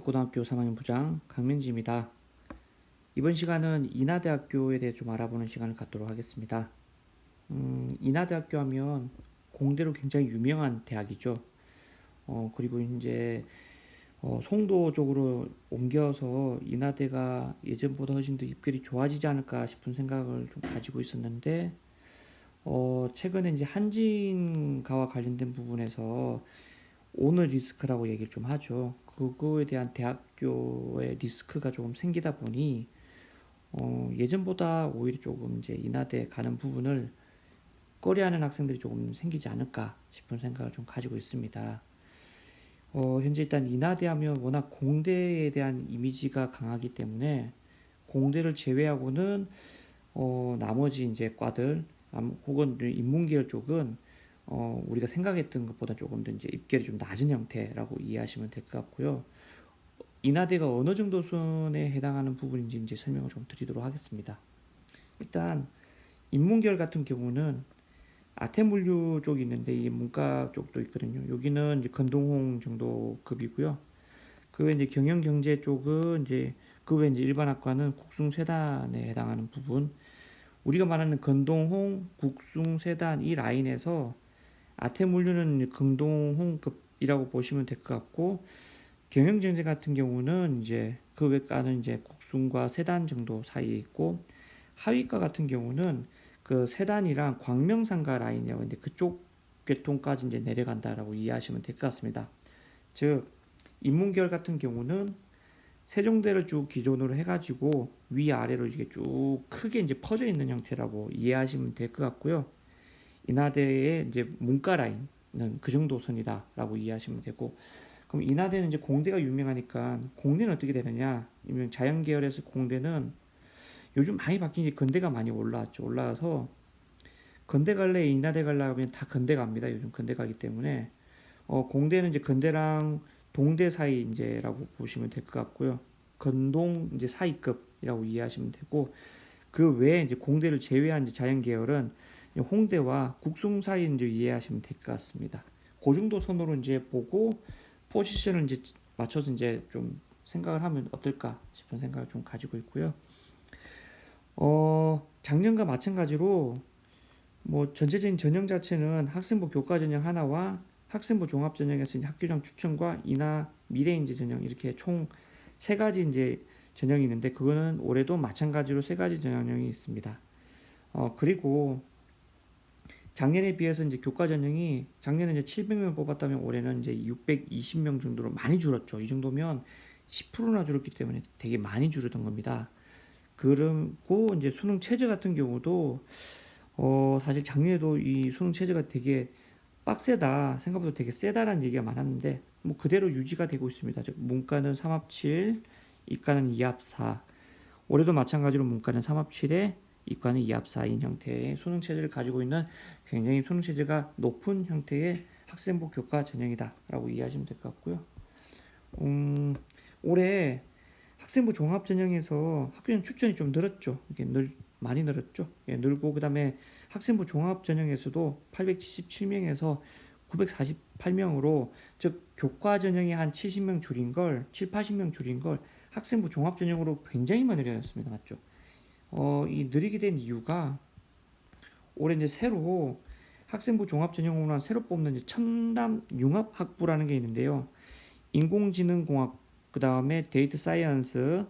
경북고등학교 3학년 부장 강민지입니다. 이번 시간은 인하대학교에 대해 좀 알아보는 시간을 갖도록 하겠습니다. 음, 인하대학교 하면 공대로 굉장히 유명한 대학이죠. 어, 그리고 이제 어, 송도 쪽으로 옮겨서 인하대가 예전보다 훨씬 더 입결이 좋아지지 않을까 싶은 생각을 좀 가지고 있었는데 어, 최근에 이제 한진가와 관련된 부분에서 오너 리스크라고 얘기를 좀 하죠. 그거에 대한 대학교의 리스크가 조금 생기다 보니 어, 예전보다 오히려 조금 이제 인하대 가는 부분을 꺼려하는 학생들이 조금 생기지 않을까 싶은 생각을 좀 가지고 있습니다. 어, 현재 일단 인하대 하면 워낙 공대에 대한 이미지가 강하기 때문에 공대를 제외하고는 어, 나머지 이제 과들 암- 혹은 인문계열 쪽은 어, 우리가 생각했던 것보다 조금 더 이제 입결이 좀 낮은 형태라고 이해하시면 될 것 같고요. 인하대가 어느 정도 수준에 해당하는 부분인지 이제 설명을 좀 드리도록 하겠습니다. 일단 인문계열 같은 경우는 아태물류 쪽이 있는데 이 문과 쪽도 있거든요. 여기는 이제 건동홍 정도 급이고요. 그 외에 이제 경영경제 쪽은 이제 그 외에 이제 일반학과는 국숭세단에 해당하는 부분. 우리가 말하는 건동홍, 국숭세단 이 라인에서 아태물류는 이제 건동홍급이라고 보시면 될 것 같고 경영경제 같은 경우는 이제 그 외과는 이제 국숭과 세단 정도 사이에 있고 하위과 같은 경우는 그 세단이랑 광명상가 라인이라고 이제 그쪽 계통까지 이제 내려간다라고 이해하시면 될 것 같습니다. 즉 인문계열 같은 경우는 세종대를 쭉 기존으로 해가지고 위 아래로 이게 쭉 크게 이제 퍼져 있는 형태라고 이해하시면 될 것 같고요. 인하대의 이제 문과 라인은 그 정도 선이다라고 이해하시면 되고 그럼 인하대는 이제 공대가 유명하니까 공대는 어떻게 되느냐? 이면 자연 계열에서 공대는 요즘 많이 바뀐 게 건대가 많이 올라왔죠. 올라와서 건대 갈래, 인하대 갈래 하면 다 건대 갑니다. 요즘 건대 가기 때문에 어, 공대는 이제 건대랑 동대 사이 이제라고 보시면 될 것 같고요. 건동 이제 사이급이라고 이해하시면 되고 그 외에 이제 공대를 제외한 이제 자연 계열은 홍대와 국숭 사이 이제 이해하시면 될 것 같습니다. 그 정도 선으로 이제 보고 포지션을 이제 맞춰서 이제 좀 생각을 하면 어떨까 싶은 생각을 좀 가지고 있고요. 어, 작년과 마찬가지로 뭐 전체적인 전형 자체는 학생부 교과 전형 하나와 학생부 종합 전형에서 학교장 추천과 인하 미래 인재 전형 이렇게 총 세 가지 이제 전형이 있는데 그거는 올해도 마찬가지로 세 가지 전형이 있습니다. 어, 그리고 작년에 비해서 이제 교과 전형이 작년에 이제 700명 뽑았다면 올해는 이제 620명 정도로 많이 줄었죠. 이 정도면 10%나 줄었기 때문에 되게 많이 줄었던 겁니다. 그리고 이제 수능 체제 같은 경우도 어 사실 작년에도 이 수능 체제가 되게 빡세다 생각보다 되게 세다라는 얘기가 많았는데 뭐 그대로 유지가 되고 있습니다. 즉 문과는 3합 7, 이과는 2합 4. 올해도 마찬가지로 문과는 3합 7에 이과는 2합4인 형태의 수능 체제를 가지고 있는 굉장히 수능 체제가 높은 형태의 학생부 교과 전형이다라고 이해하시면 될 것 같고요. 음, 올해 학생부 종합 전형에서 학교장 추천이 좀 늘었죠. 이게 늘 많이 늘었죠. 예, 늘고 그다음에 학생부 종합 전형에서도 877명에서 948명으로 즉 교과 전형이 한 70명 줄인 걸 7, 80명 줄인 걸 학생부 종합 전형으로 굉장히 많이 늘어났습니다. 맞죠? 어, 이 느리게 된 이유가 올해 이제 새로 학생부 종합 전형으로 새로 뽑는 첨단 융합 학부라는 게 있는데요. 인공지능공학 그 다음에 데이터 사이언스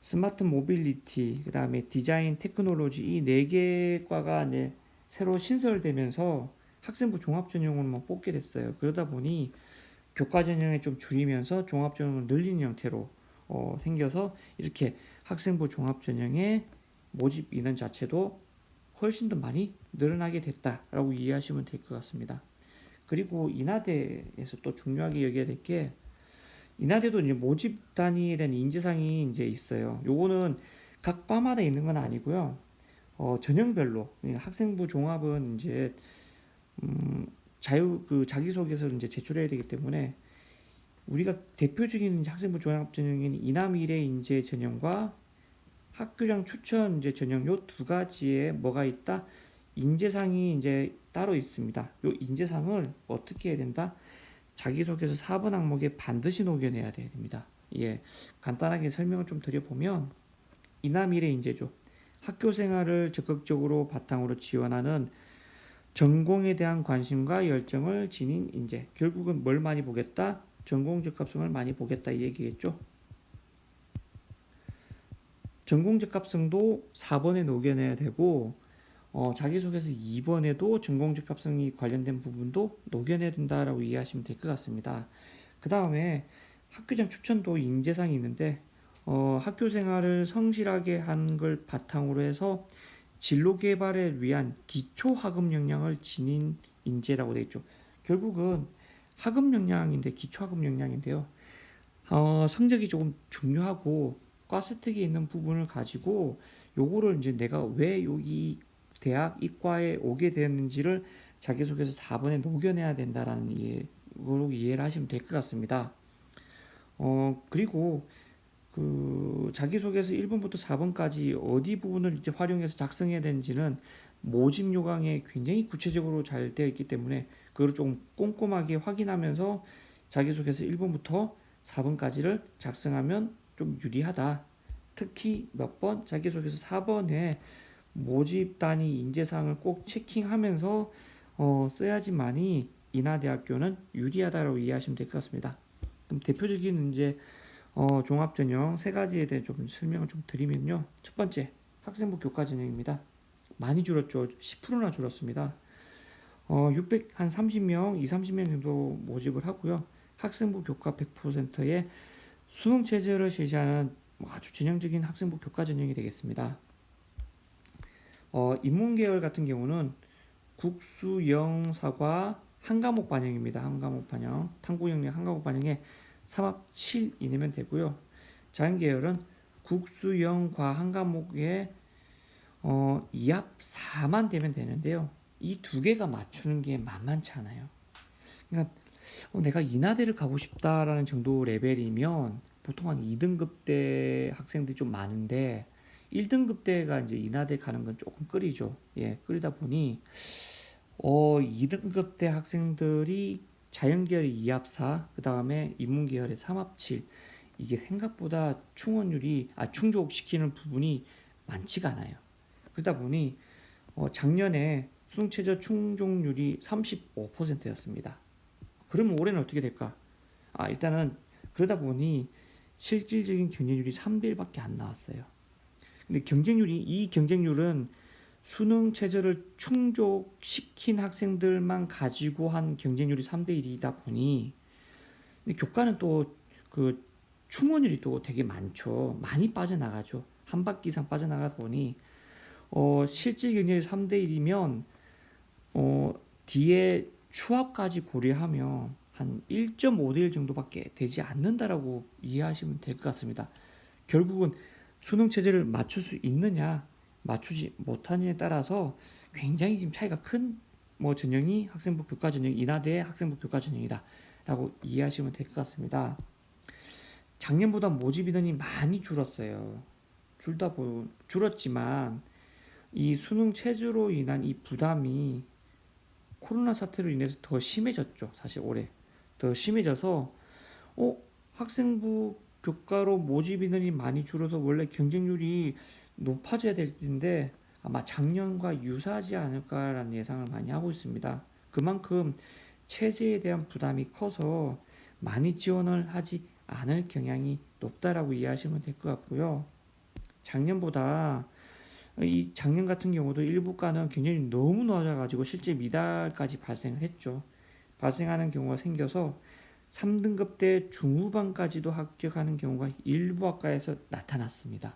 스마트 모빌리티, 그 다음에 디자인 테크놀로지 이 네 개 과가 이제 새로 신설되면서 학생부 종합 전형으로만 뽑게 됐어요. 그러다 보니 교과 전형에 좀 줄이면서 종합 전형을 늘리는 형태로 어, 생겨서 이렇게 학생부 종합 전형의 모집 인원 자체도 훨씬 더 많이 늘어나게 됐다라고 이해하시면 될 것 같습니다. 그리고 인하대에서 또 중요하게 여겨야 될 게 인하대도 이제 모집 단위라는 인지상이 이제 있어요. 요거는 각 과마다 있는 건 아니고요. 어, 전형별로 예, 학생부 종합은 이제 음, 자유 그 자기소개서를 이제 제출해야 되기 때문에 우리가 대표적인 학생부 종합 전형인 이남일의 인재 전형과 학교장 추천 이제 전형 요 두 가지에 뭐가 있다? 인재상이 이제 따로 있습니다. 요 인재상을 어떻게 해야 된다? 자기소개서 4번 항목에 반드시 녹여내야 됩니다. 예, 간단하게 설명을 좀 드려보면 이남일의 인재죠. 학교 생활을 적극적으로 바탕으로 지원하는 전공에 대한 관심과 열정을 지닌 인재. 결국은 뭘 많이 보겠다? 전공 적 합성을 많이 보겠다 이 얘기겠죠. 전공 적 합성도 4번에 녹여내야 되고 어, 자기소개서 2번에도 전공 적 합성이 관련된 부분도 녹여내야 된다라고 이해하시면 될 것 같습니다. 그 다음에 학교장 추천도 인재상이 있는데 어, 학교 생활을 성실하게 한 걸 바탕으로 해서 진로 개발을 위한 기초 학업 역량을 지닌 인재라고 되어 있죠. 결국은 학업 역량인데 기초 학업 역량인데요. 어, 성적이 조금 중요하고 과스특이 있는 부분을 가지고 요거를 이제 내가 왜 여기 대학 이과에 오게 되었는지를 자기소개서 4번에 녹여내야 된다라는 이해로 이해를 하시면 될 것 같습니다. 어, 그리고 그 자기소개서 1번부터 4번까지 어디 부분을 이제 활용해서 작성해야 되는지는 모집 요강에 굉장히 구체적으로 잘 되어 있기 때문에 그걸 좀 꼼꼼하게 확인하면서 자기소개서 1번부터 4번까지를 작성하면 좀 유리하다. 특히 몇 번 자기소개서 4번에 모집 단위 인재사항을 꼭 체킹하면서 어, 써야지만이 인하대학교는 유리하다고 이해하시면 될 것 같습니다. 그럼 대표적인 이제 어, 종합 전형 세 가지에 대해 좀 설명을 좀 드리면요. 첫 번째 학생부 교과 전형입니다. 많이 줄었죠. 10%나 줄었습니다. 어, 600, 한 30명, 2, 30명 정도 모집을 하고요. 학생부 교과 100%의 수능 체제를 제시하는 뭐 아주 전형적인 학생부 교과 전형이 되겠습니다. 어, 인문계열 같은 경우는 국수, 영, 사과 한 과목 반영입니다. 한 과목 반영. 탐구 영역 한 과목 반영에 3합 7 이내면 되고요. 자연계열은 국수, 영, 과 한 과목에 어, 2합 4만 되면 되는데요. 이 두 개가 맞추는 게 만만치 않아요. 그러니까 어, 내가 인하대를 가고 싶다라는 정도 레벨이면 보통 한 2등급 대 학생들이 좀 많은데 1등급 대가 이제 인하대 가는 건 조금 끓이죠. 예, 끓이다 보니 어 2등급 대 학생들이 자연계열의 2합4, 그 다음에 인문계열의 3합7 이게 생각보다 충원율이 아 충족시키는 부분이 많지가 않아요. 그러다 보니 어, 작년에 수능 최저 충족률이 35%였습니다. 그러면 올해는 어떻게 될까? 아 일단은 그러다 보니 실질적인 경쟁률이 3대 1밖에 안 나왔어요. 근데 경쟁률이 이 경쟁률은 수능 체제를 충족시킨 학생들만 가지고 한 경쟁률이 3대 1이다 보니 근데 교과는 또 그 충원율이 또 되게 많죠. 많이 빠져나가죠. 한 바퀴 이상 빠져나가다 보니 어 실질 경쟁률이 3대 1이면 어 뒤에 추합까지 고려하면 한 1.5대 1 정도밖에 되지 않는다라고 이해하시면 될 것 같습니다. 결국은 수능 체제를 맞출 수 있느냐, 맞추지 못하느냐에 따라서 굉장히 지금 차이가 큰 뭐 전형이 학생부 교과 전형 인하대의 학생부 교과 전형이다라고 이해하시면 될 것 같습니다. 작년보다 모집 인원이 많이 줄었어요. 줄다 보 줄었지만 이 수능 체제로 인한 이 부담이 코로나 사태로 인해서 더 심해졌죠. 사실 올해 더 심해져서 어 학생부 교과로 모집 인원이 많이 줄어서 원래 경쟁률이 높아져야 될 텐데 아마 작년과 유사하지 않을까라는 예상을 많이 하고 있습니다. 그만큼 체제에 대한 부담이 커서 많이 지원을 하지 않을 경향이 높다라고 이해하시면 될 것 같고요. 작년보다 이 작년 같은 경우도 일부 과는 굉장히 너무 낮아가지고 실제 미달까지 발생을 했죠. 발생하는 경우가 생겨서 3등급 대 중후반까지도 합격하는 경우가 일부 학과에서 나타났습니다.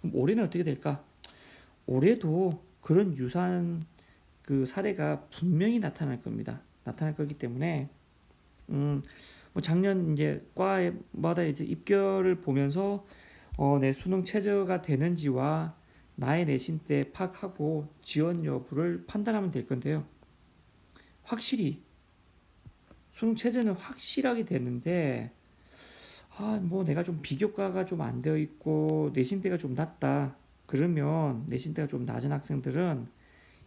그럼 올해는 어떻게 될까? 올해도 그런 유사한 그 사례가 분명히 나타날 겁니다. 나타날 거기 때문에 음, 뭐 작년 이제 과마다 이제 입결을 보면서 어, 내 수능 최저가 되는지와 나의 내신 때 파악하고 지원 여부를 판단하면 될 건데요. 확실히 수능 체제는 확실하게 되는데 아 뭐 내가 좀 비교과가 좀 안 되어 있고 내신대가 좀 낮다. 그러면 내신대가 좀 낮은 학생들은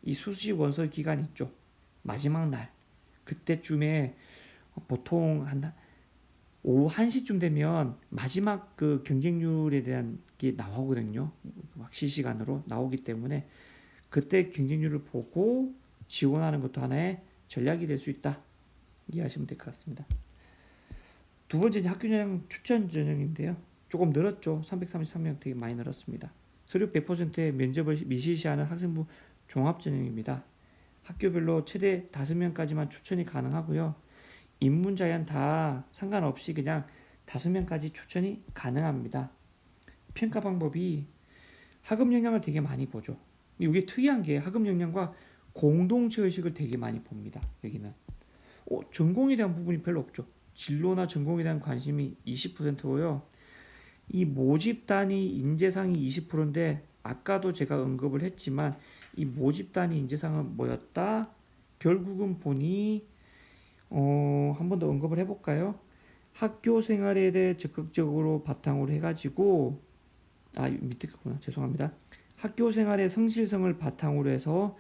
이 수시 원서 기간 있죠. 마지막 날. 그때쯤에 보통 한 오후 1시쯤 되면 마지막 그 경쟁률에 대한 게 나오거든요. 막 실시간으로 나오기 때문에 그때 경쟁률을 보고 지원하는 것도 하나의 전략이 될 수 있다. 이해하시면 될 것 같습니다. 두 번째는 학교 전형 추천 전형인데요. 조금 늘었죠. 333명 되게 많이 늘었습니다. 서류 100%의 면접을 미시시하는 학생부 종합 전형입니다. 학교별로 최대 5명까지만 추천이 가능하고요. 인문 자연 다 상관없이 그냥 5명까지 추천이 가능합니다. 평가 방법이 학업 역량을 되게 많이 보죠. 이게 특이한 게 학업 역량과 공동체 의식을 되게 많이 봅니다. 여기는 어, 전공에 대한 부분이 별로 없죠. 진로나 전공에 대한 관심이 20%고요. 이 모집 단위 인재상이 20%인데 아까도 제가 언급을 했지만 이 모집 단위 인재상은 뭐였다? 결국은 보니 어, 한 번 더 언급을 해볼까요? 학교 생활에 대해 적극적으로 바탕으로 해가지고 아 밑에 거구나 죄송합니다. 학교 생활의 성실성을 바탕으로 해서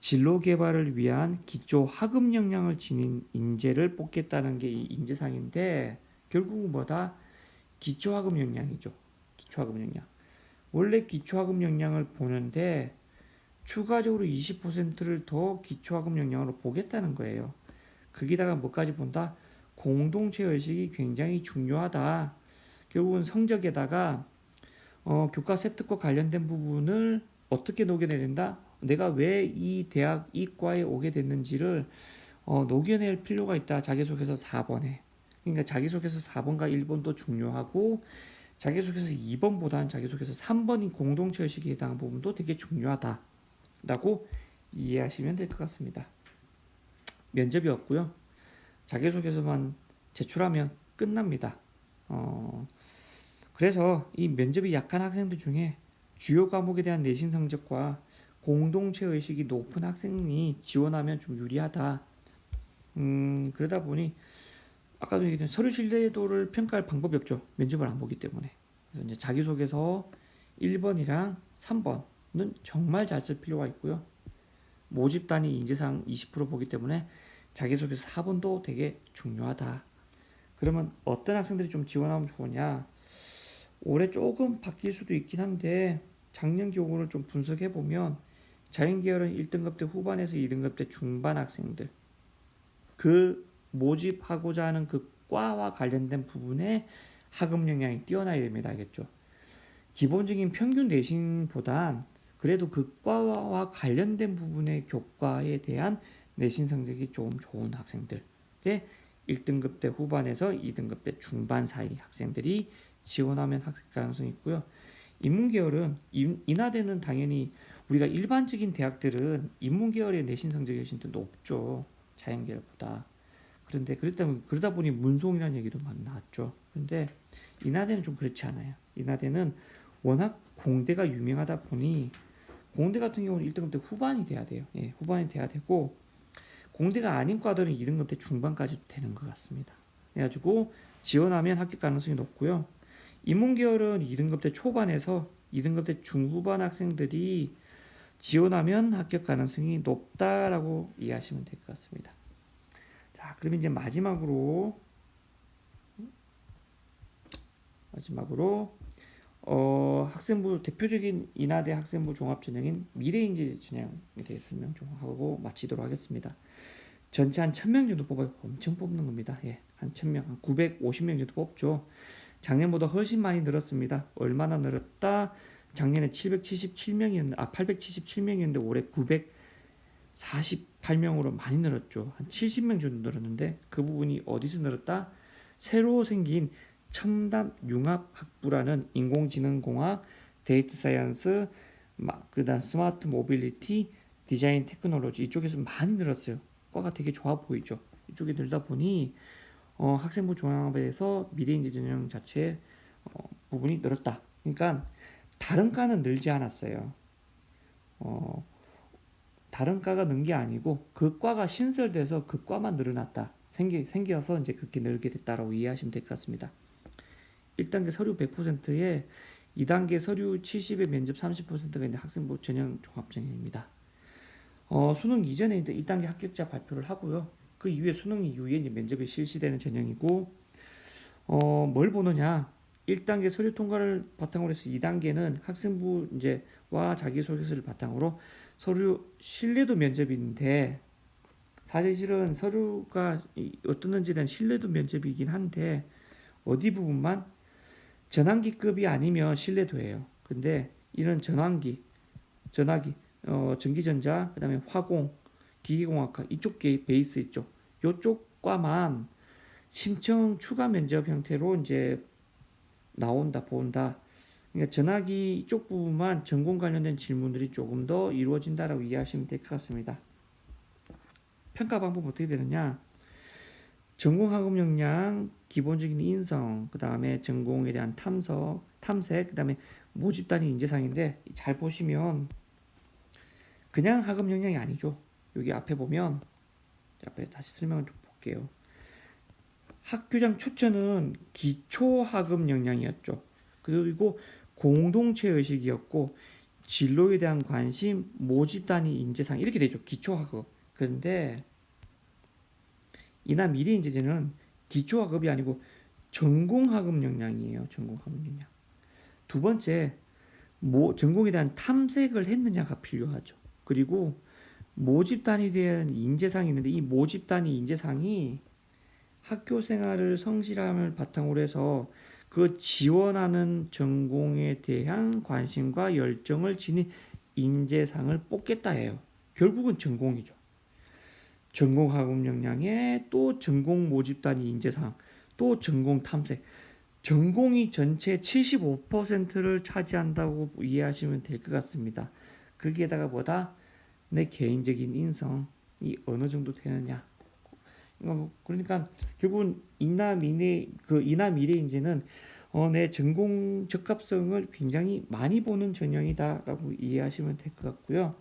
진로 개발을 위한 기초 학업 역량을 지닌 인재를 뽑겠다는 게 이 인재상인데 결국은 뭐다? 기초 학업 역량이죠. 기초 학업 역량. 원래 기초 학업 역량을 보는데 추가적으로 20%를 더 기초 학업 역량으로 보겠다는 거예요. 거기다가 뭐까지 본다? 공동체 의식이 굉장히 중요하다. 결국은 성적에다가 어, 교과 세특과 관련된 부분을 어떻게 녹여내야 된다? 내가 왜 이 대학 이과에 오게 됐는지를 어, 녹여낼 필요가 있다. 자기소개서 4번에. 그러니까 자기소개서 4번과 1번도 중요하고 자기소개서 2번보다는 자기소개서 3번인 공동체 의식에 해당하는 부분도 되게 중요하다 라고 이해하시면 될 것 같습니다. 면접이 없고요. 자기소개서만 제출하면 끝납니다. 어, 그래서 이 면접이 약한 학생들 중에 주요 과목에 대한 내신 성적과 공동체 의식이 높은 학생이 지원하면 좀 유리하다. 음, 그러다 보니 아까도 얘기했던 서류 신뢰도를 평가할 방법이 없죠. 면접을 안 보기 때문에. 그래서 이제 자기소개서 1번이랑 3번은 정말 잘 쓸 필요가 있고요. 모집 단위 인재상 20% 보기 때문에 자기소개서 4번도 되게 중요하다. 그러면 어떤 학생들이 좀 지원하면 좋으냐? 올해 조금 바뀔 수도 있긴 한데 작년 경우를 좀 분석해 보면 자연 계열은 1등급 때 후반에서 2등급 때 중반 학생들 그 모집하고자 하는 그 과와 관련된 부분에 학업 역량이 뛰어나야 됩니다. 알겠죠? 기본적인 평균 내신보단 그래도 그 과와 관련된 부분의 교과에 대한 내신 성적이 좀 좋은 학생들. 때 1등급 때 후반에서 2등급 때 중반 사이 학생들이 지원하면 합격 가능성이 있고요. 인문계열은 인- 인하대는 당연히 우리가 일반적인 대학들은 인문계열의 내신 성적이 훨씬 더 높죠. 자연계열보다. 그런데 그러다, 그러다 보니 문송이라는 얘기도 많이 나왔죠. 그런데 인하대는 좀 그렇지 않아요. 인하대는 워낙 공대가 유명하다 보니 공대 같은 경우는 1등급 때 후반이 돼야 돼요. 예, 후반이 돼야 되고 공대가 아닌 과들은 2등급 때 중반까지도 되는 것 같습니다. 그래가지고 지원하면 합격 가능성이 높고요. 인문계열은 2등급 때 초반에서 2등급 때 중후반 학생들이 지원하면 합격 가능성이 높다라고 이해하시면 될 것 같습니다. 자, 그럼 이제 마지막으로 마지막으로 어, 학생부 대표적인 인하대 학생부 종합 전형인 미래인재 전형에 대해 설명 좀 하고 마치도록 하겠습니다. 전체 한 1000명 정도 뽑아요. 엄청 뽑는 겁니다. 예. 한 1000명, 한 950명 정도 뽑죠. 작년보다 훨씬 많이 늘었습니다. 얼마나 늘었다? 작년에 777명이었는데 아 877명이었는데 올해 948명으로 많이 늘었죠. 한 70명 정도 늘었는데 그 부분이 어디서 늘었다? 새로 생긴 첨단 융합 학부라는 인공지능 공학, 데이터 사이언스, 막 그다음 스마트 모빌리티, 디자인 테크놀로지 이쪽에서 많이 늘었어요. 과가 되게 좋아 보이죠. 이쪽에 늘다 보니 어, 학생부 종합에서 미래인재 전형 자체 어, 부분이 늘었다. 그러니까 다른 과는 늘지 않았어요. 어, 다른 과가 는 게 아니고 그 과가 신설돼서 그 과만 늘어났다. 생기, 생겨서 이제 그렇게 늘게 됐다라고 이해하시면 될 것 같습니다. 1단계 서류 100%에 2단계 서류 70에 면접 30%가 이제 학생부 전형 종합전형입니다. 어, 수능 이전에 이제 1단계 합격자 발표를 하고요. 그 이후에 수능 이후에 이제 면접이 실시되는 전형이고 어, 뭘 보느냐? 1단계 서류 통과를 바탕으로 해서 2단계는 학생부 이제 와 자기소개서를 바탕으로 서류 신뢰도 면접인데 사실은 서류가 이- 어떻는지에 대한 신뢰도 면접이긴 한데 어디 부분만 전환기급이 아니면 신뢰도예요. 근데 이런 전환기, 전화기, 어, 전기전자, 그다음에 화공, 기계공학과 이쪽 게 베이스 있죠. 요쪽과만 심청 추가 면접 형태로 이제 나온다 본다. 그러니까 전화기 이쪽 부분만 전공 관련된 질문들이 조금 더 이루어진다라고 이해하시면 될 것 같습니다. 평가 방법 어떻게 되느냐? 전공 학업 역량, 기본적인 인성, 그 다음에 전공에 대한 탐석, 탐색, 그 다음에 모집 단위 인재상인데 잘 보시면 그냥 학업 역량이 아니죠. 여기 앞에 보면 앞에 다시 설명을 좀 볼게요. 학교장 추천은 기초 학업 역량이었죠. 그리고 공동체 의식이었고 진로에 대한 관심, 모집 단위 인재상 이렇게 되죠. 기초 학업. 그런데 이나 미래 인재제는 기초 학업이 아니고 전공 학업 역량이에요. 전공 학업 역량. 두 번째, 모, 전공에 대한 탐색을 했느냐가 필요하죠. 그리고 모집 단위에 대한 인재상이 있는데 이 모집 단위 인재상이 학교 생활을 성실함을 바탕으로 해서 그 지원하는 전공에 대한 관심과 열정을 지닌 인재상을 뽑겠다 해요. 결국은 전공이죠. 전공 학업 역량에 또 전공 모집 단위 인재상, 또 전공 탐색. 전공이 전체 75%를 차지한다고 이해하시면 될 것 같습니다. 거기에다가 뭐다? 내 개인적인 인성이 어느 정도 되느냐. 어, 그러니까 결국은 미래 그 인재는 어, 내 전공 적합성을 굉장히 많이 보는 전형이다라고 이해하시면 될 것 같고요.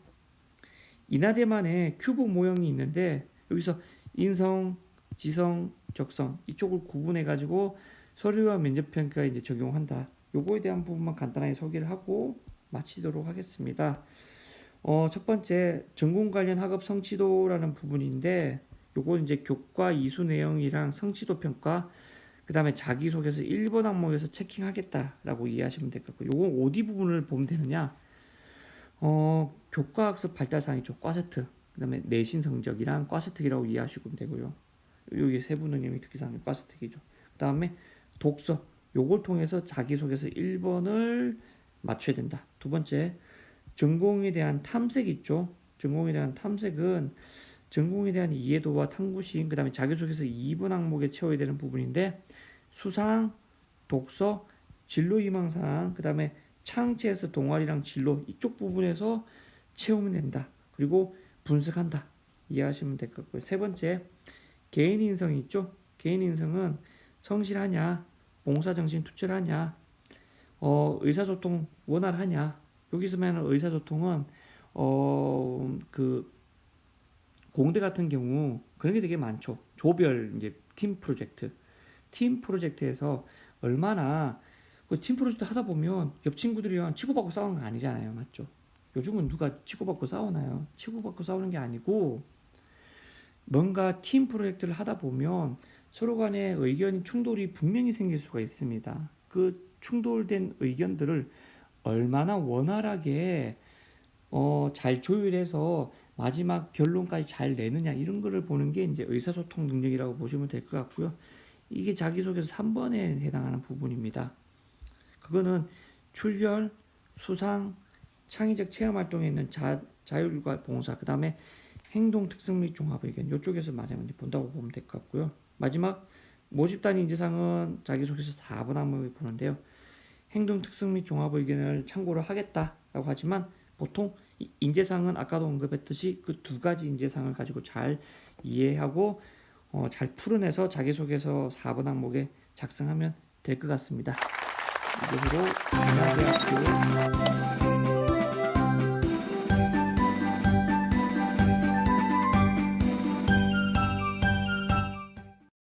이나대만의 큐브 모형이 있는데 여기서 인성, 지성, 적성 이쪽을 구분해 가지고 서류와 면접 평가에 이제 적용한다. 요거에 대한 부분만 간단하게 소개를 하고 마치도록 하겠습니다. 어, 첫 번째 전공 관련 학업 성취도라는 부분인데 요거 이제 교과 이수 내용이랑 성취도 평가 그 다음에 자기소개서 1번 항목에서 체킹하겠다라고 이해하시면 될 것 같고 요거 어디 부분을 보면 되느냐? 어, 교과학습 발달사항이죠. 과세트 그 다음에 내신 성적이랑 과세특이라고 이해하시면 되고요. 여기 세부 능력이 특기사항이 과세특이죠. 그 다음에 독서 요걸 통해서 자기소개서 1번을 맞춰야 된다. 두 번째 전공에 대한 탐색 있죠 전공에 대한 탐색은 전공에 대한 이해도와 탐구심, 그 다음에 자기소개서 2번 항목에 채워야 되는 부분인데 수상, 독서, 진로 희망사항, 그 다음에 창체에서 동아리랑 진로 이쪽 부분에서 채우면 된다. 그리고 분석한다. 이해하시면 될 것 같고요. 세 번째, 개인 인성이 있죠. 개인 인성은 성실하냐, 봉사정신 투철하냐, 어, 의사소통 원활하냐. 여기서 말하는 의사소통은 어, 그 공대 같은 경우 그런 게 되게 많죠. 조별 이제 팀 프로젝트, 팀 프로젝트에서 얼마나 그 팀 프로젝트 하다 보면 옆 친구들이랑 치고받고 싸우는 거 아니잖아요, 맞죠? 요즘은 누가 치고받고 싸우나요? 치고받고 싸우는 게 아니고 뭔가 팀 프로젝트를 하다 보면 서로 간의 의견 충돌이 분명히 생길 수가 있습니다. 그 충돌된 의견들을 얼마나 원활하게 어, 잘 조율해서 마지막 결론까지 잘 내느냐 이런 거를 보는 게 이제 의사소통 능력이라고 보시면 될 것 같고요. 이게 자기소개서 3번에 해당하는 부분입니다. 그거는 출결, 수상, 창의적 체험 활동에 있는 자, 자율과 봉사, 그 다음에 행동 특성 및 종합 의견 이쪽에서 마지막에 본다고 보면 될 것 같고요. 마지막 모집 단위 인재상은 자기소개서 4번 항목을 보는데요. 행동 특성 및 종합 의견을 참고를 하겠다라고 하지만 보통 이 인재상은 아까도 언급했듯이 그 두 가지 인재상을 가지고 잘 이해하고 어, 잘 풀어내서 자기소개서 4번 항목에 작성하면 될 것 같습니다. 이것으로